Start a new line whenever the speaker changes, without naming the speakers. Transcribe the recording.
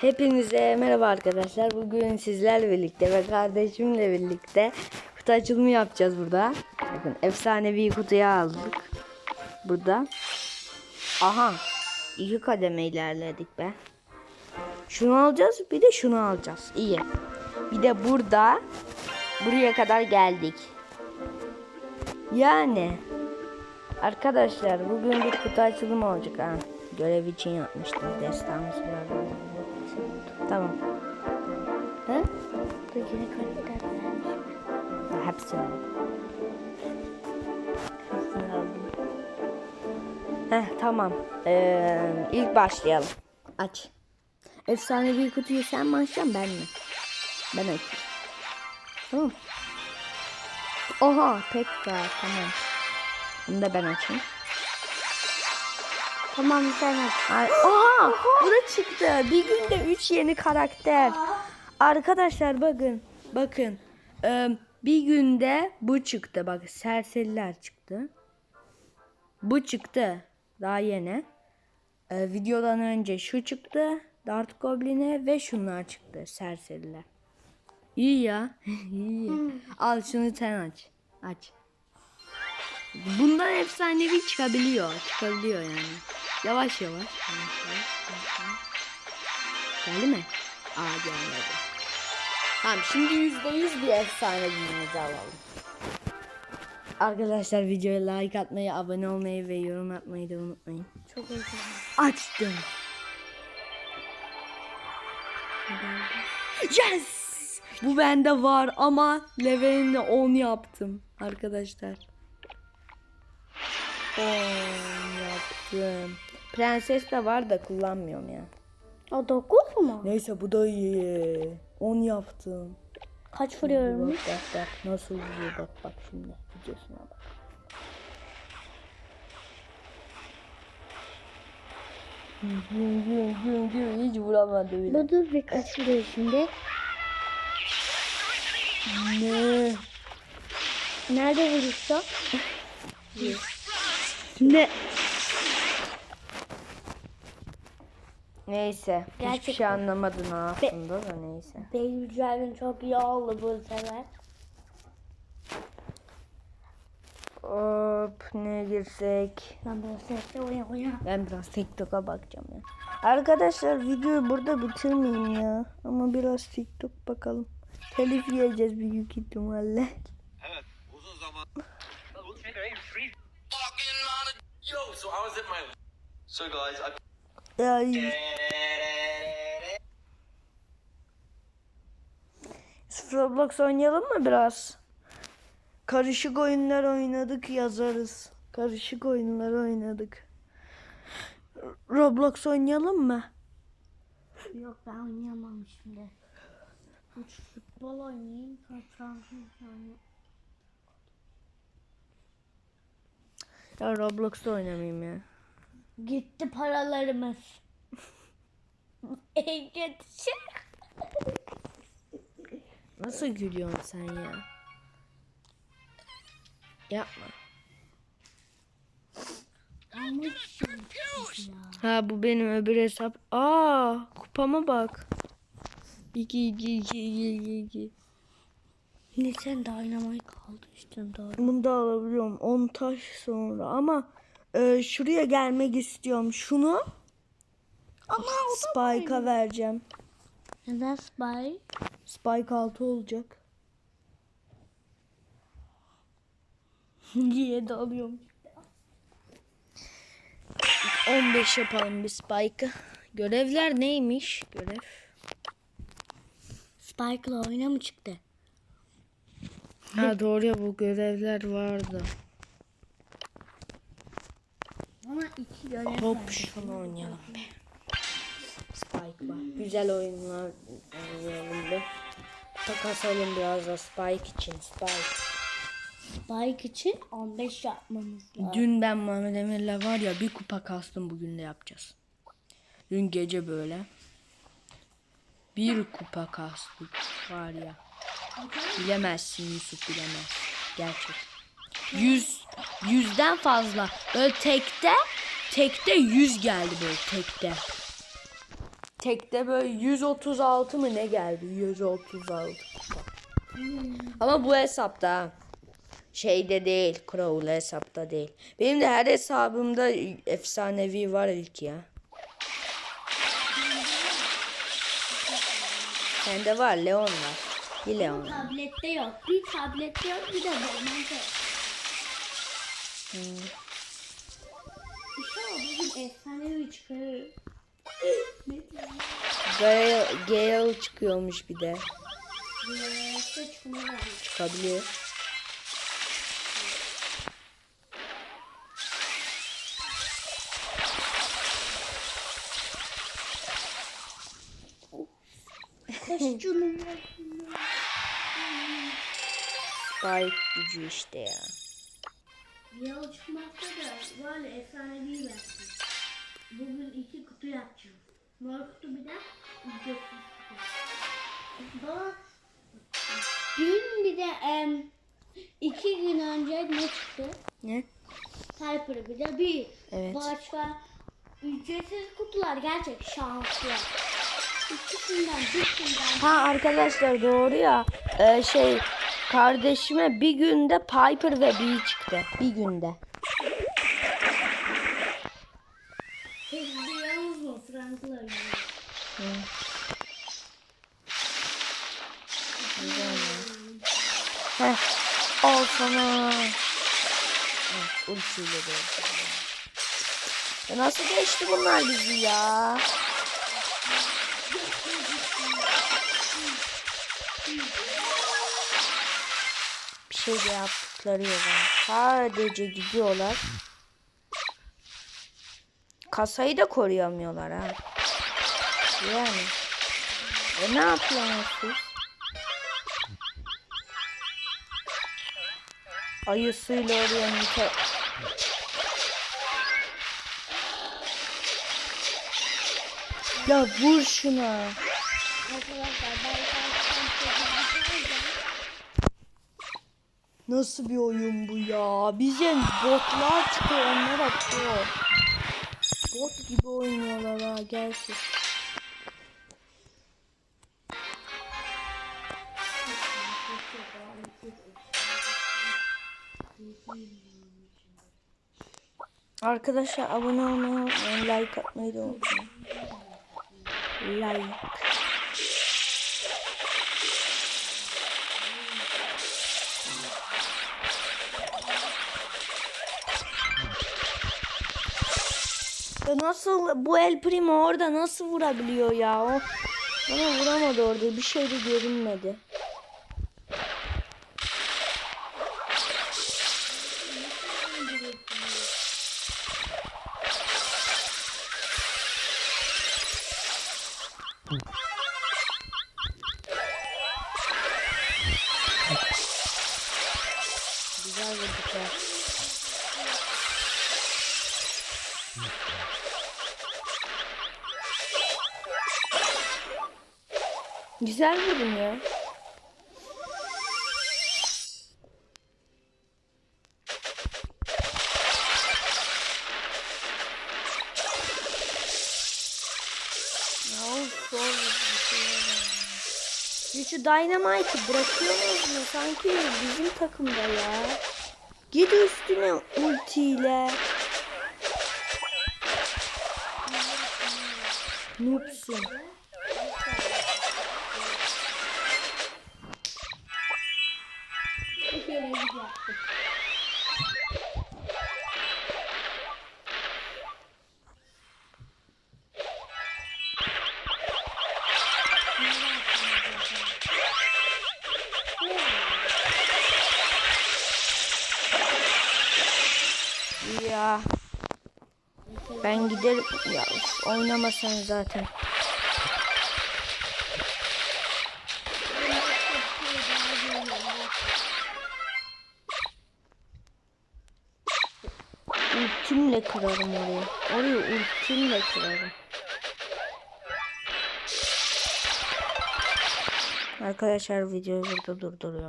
Hepinize merhaba arkadaşlar. Bugün sizlerle birlikte ve kardeşimle birlikte kutu açılımı yapacağız burada. Bakın efsanevi kutuyu aldık. Burada. Aha. iki kademe ilerledik be. Şunu alacağız bir de şunu alacağız. İyi. Bir de burada buraya kadar geldik. Yani arkadaşlar bugün bir kutu açılımı olacak ha. Görev için yapmıştım. Destansı var. Tamam. He?
Bu yeni karakter vermiş.
Hepsini aldım. Hepsini aldım. Heh tamam. Ee, ilk başlayalım. Aç. Efsanevi kutuyu sen mi açacaksın ben mi? Ben açayım. Tamam. Oha Pekka tamam. Bunu da ben açayım.
Tamam sen aç.
Ay, oha! Bu da çıktı. Bir günde 3 yeni karakter. Arkadaşlar bakın. Bakın. Ee, bir günde bu çıktı. Bak serseriler çıktı. Bu çıktı. Daha yeni. Ee, videodan önce şu çıktı. Dart Goblin'e ve şunlar çıktı. Serseriler. İyi ya. İyi. Al şunu sen aç. Aç. Bundan efsanevi çıkabiliyor. Çıkabiliyor yani. Yavaş yavaş. yavaş, yavaş. Geldi mi? Aa gelmedi. Tamam şimdi yüzde yüz bir efsanevimizi alalım. Arkadaşlar videoya like atmayı, abone olmayı ve yorum atmayı da unutmayın.
Çok özür
Açtım. Yes! Bu bende var ama levelini 10 yaptım arkadaşlar. 10 yaptım. Prenses de var da kullanmıyorum ya.
O 9 mu?
Neyse bu da iyi. 10 yaptım.
Kaç
Bak
vuruyorum?
bak bak nasıl vuruyor bak bak şimdi videosuna bak. Güm güm güm güm hiç vuramadı bile.
Bu dur bir kaç vuruyor şimdi?
Ne?
Nerede vurursa?
Ne? Neyse. Hiçbir
Gerçekten.
şey anlamadın aslında da neyse.
Baby Drive'ın çok iyi oldu bu sefer.
Hop ne girsek?
Ben oyna oyna.
Ben biraz TikTok'a bakacağım ya. Arkadaşlar videoyu burada bitirmeyeyim ya. Ama biraz TikTok bakalım. Telif yiyeceğiz büyük ihtimalle.
Evet, uzun zaman. Fucking on a- Yo, so I was at my. So guys, I.
Ya Roblox oynayalım mı biraz? Karışık oyunlar oynadık yazarız. Karışık oyunlar oynadık. Roblox oynayalım mı?
Yok ben oynayamam şimdi. Üç futbol oynayayım.
Ya Roblox'ta oynamayayım ya.
Gitti paralarımız. en kötü şey.
Nasıl gülüyorsun sen ya? Yapma. Ha bu benim öbür hesap. Aa kupama bak. 2 2 2 2 2.
Yine sen dynamite kaldı işte doğru.
Bunu da alabiliyorum 10 taş sonra ama e, şuraya gelmek istiyorum. Şunu
Ama
Spike'a vereceğim.
Neden spy?
Spike 6 olacak. Diye de alıyorum. 15 yapalım bir Spike'ı. Görevler neymiş? Görev.
Spike'la oyuna mı çıktı?
Ha doğru ya bu görevler vardı.
Ama iki görev
Hop şunu oynayalım be. Spike var. Güzel oyunlar oynayalım be. Takasalım biraz da Spike için. Spike.
Spike için 15 yapmamız lazım.
Dün ben Mehmet Emir'le var ya bir kupa kastım bugün de yapacağız. Dün gece böyle. Bir kupa kastık var ya. Bilemezsin Yusuf bilemez. Gerçek. Yüz, yüzden fazla. Böyle tekte, tekte yüz geldi böyle tekte. tekte böyle 136 mı ne geldi? 136 kupa. Ama bu hesapta şeyde değil. Crow'lu hesapta değil. Benim de her hesabımda efsanevi var ilk ya. Sende var Leon var. Bir Leon. var.
Tablette yok. Bir tablette yok bir de yok. İnşallah bugün efsanevi çıkarır.
Gale, Gale çıkıyormuş bir de.
Var.
Spike gücü işte ya.
Yağ çıkmazsa da var ya efsanevi versin. Bugün iki kutu yapacağım. Mor kutu bir de ücretsiz kutu. Dün bir de em, iki gün önce ne çıktı?
Ne?
Hyper bir de bir.
Evet.
Başka ücretsiz kutular gerçek şanslı. İkisinden birinden
Ha arkadaşlar doğru ya. Ee, şey kardeşime bir günde Piper ve Bee çıktı. Bir günde.
yalnız mı Frank'la
Heh. Al sana. Evet, ultiyle de. Ya nasıl geçti bunlar bizi ya? Şey yaptıkları yok. Sadece gidiyorlar. Kasayı da koruyamıyorlar ha. Yani. E ne yapıyorsunuz siz? Ayısıyla oraya nite... Ya vur şuna.
Arkadaşlar ben
Nasıl bir oyun bu ya? Bize botlar çıkıyor onlara bot. Bot gibi oynuyorlar ha gerçek. Arkadaşlar abone olmayı. Like atmayı da unutmayın. Like. Ya nasıl bu El Primo orada nasıl vurabiliyor ya? O bana vuramadı orada. Bir şey de görünmedi. Güzel vurdun ya. Şey şu Dynamite'ı bırakıyorsunuz mu? Sanki bizim takımda ya. Git üstüne ultiyle. Noobsun. Ben giderim. Ya oynamasan zaten. Ultimle kırarım orayı. Orayı ultimle kırarım. Arkadaşlar videoyu burada durduruyorum.